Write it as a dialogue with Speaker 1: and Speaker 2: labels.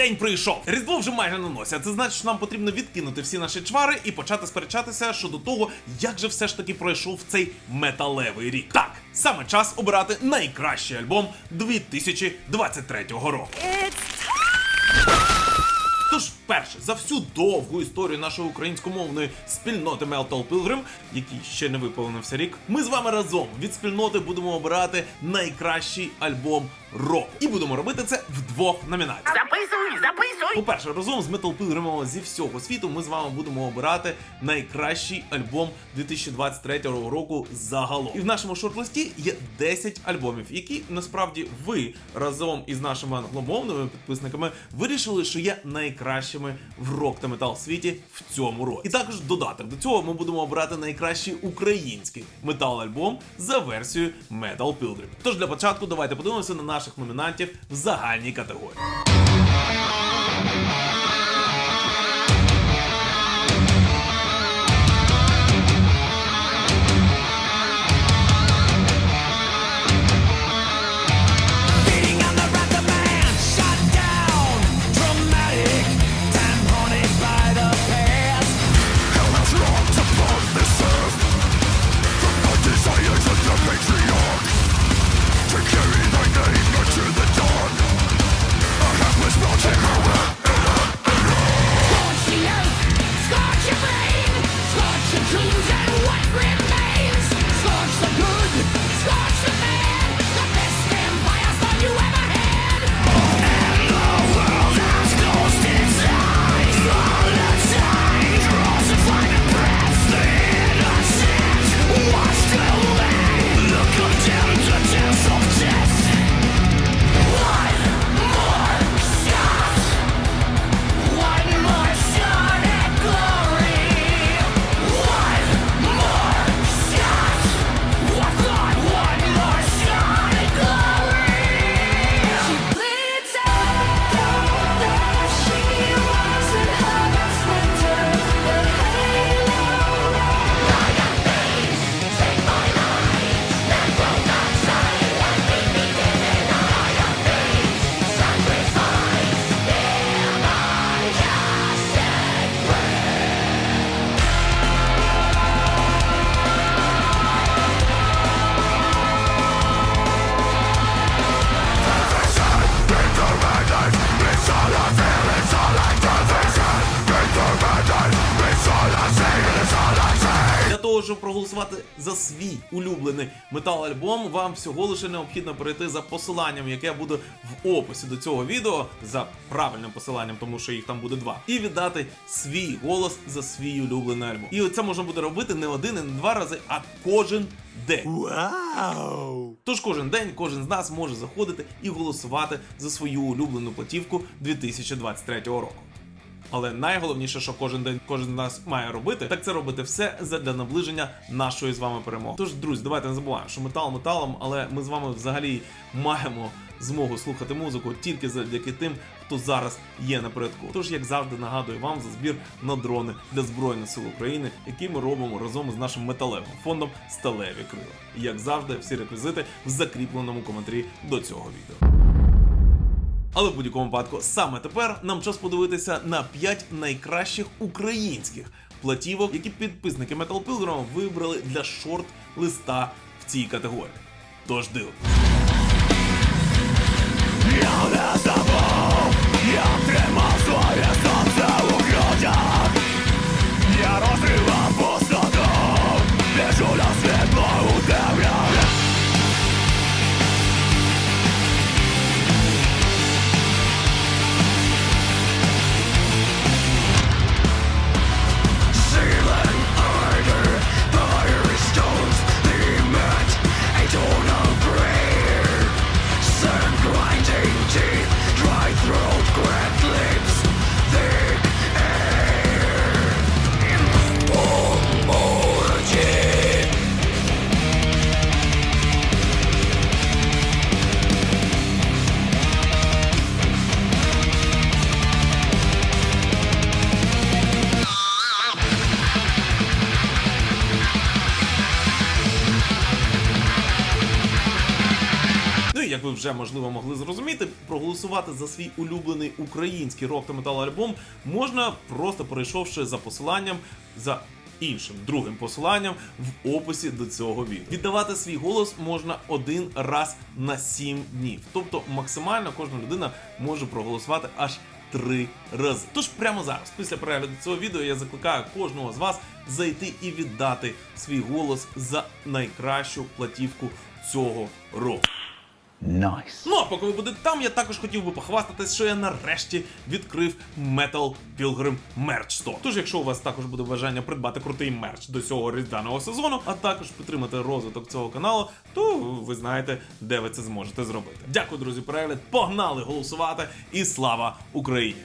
Speaker 1: день прийшов. Різдво вже майже на носі. Це значить, що нам потрібно відкинути всі наші чвари і почати сперечатися щодо того, як же все ж таки пройшов цей металевий рік. Так, саме час обирати найкращий альбом 2023 року. Тож, вперше за всю довгу історію нашої українськомовної спільноти Metal Pilgrim, який ще не виповнився рік, ми з вами разом від спільноти будемо обирати найкращий альбом року. І будемо робити це в двох номінаціях.
Speaker 2: Записуй, записуй!
Speaker 1: По-перше, разом з Metal Pilgrim зі всього світу ми з вами будемо обирати найкращий альбом 2023 року загалом. І в нашому шорт-листі є 10 альбомів, які насправді ви разом із нашими англомовними підписниками вирішили, що є найкращими в рок та метал світі в цьому році. І також додаток до цього ми будемо обирати найкращий український метал-альбом за версією Metal Pilgrim. Тож для початку давайте подивимося на наших номінантів в загальній категорії.
Speaker 3: Bye. jeans and what remains?
Speaker 1: Щоб проголосувати за свій улюблений метал-альбом, вам всього лише необхідно перейти за посиланням, яке буде в описі до цього відео, за правильним посиланням, тому що їх там буде два, і віддати свій голос за свій улюблений альбом. І це можна буде робити не один і не два рази, а кожен день. Вау! Тож кожен день кожен з нас може заходити і голосувати за свою улюблену платівку 2023 року. Але найголовніше, що кожен день кожен з нас має робити, так це робити все задля наближення нашої з вами перемоги. Тож, друзі, давайте не забуваємо, що метал металом, але ми з вами взагалі маємо змогу слухати музику тільки завдяки тим, хто зараз є напередку. Тож, як завжди, нагадую вам за збір на дрони для збройних сил України, який ми робимо разом з нашим металевим фондом Сталеві Крила. Як завжди, всі реквізити в закріпленому коментарі до цього відео. Але в будь-якому випадку саме тепер нам час подивитися на 5 найкращих українських платівок, які підписники Metal Pilgrim вибрали для шорт-листа в цій категорії. Тож дивимось. Як ви вже можливо могли зрозуміти, проголосувати за свій улюблений український рок та метал альбом можна просто перейшовши за посиланням за іншим другим посиланням в описі до цього відео. Віддавати свій голос можна один раз на 7 днів. Тобто максимально кожна людина може проголосувати аж три рази. Тож прямо зараз, після перегляду цього відео, я закликаю кожного з вас зайти і віддати свій голос за найкращу платівку цього року.
Speaker 2: Nice.
Speaker 1: Ну а поки ви будете там, я також хотів би похвастатись, що я нарешті відкрив Metal Pilgrim Merch Store. Тож, якщо у вас також буде бажання придбати крутий мерч до цього різдвяного сезону, а також підтримати розвиток цього каналу, то ви знаєте, де ви це зможете зробити. Дякую, друзі, перегляд. Погнали голосувати і слава Україні!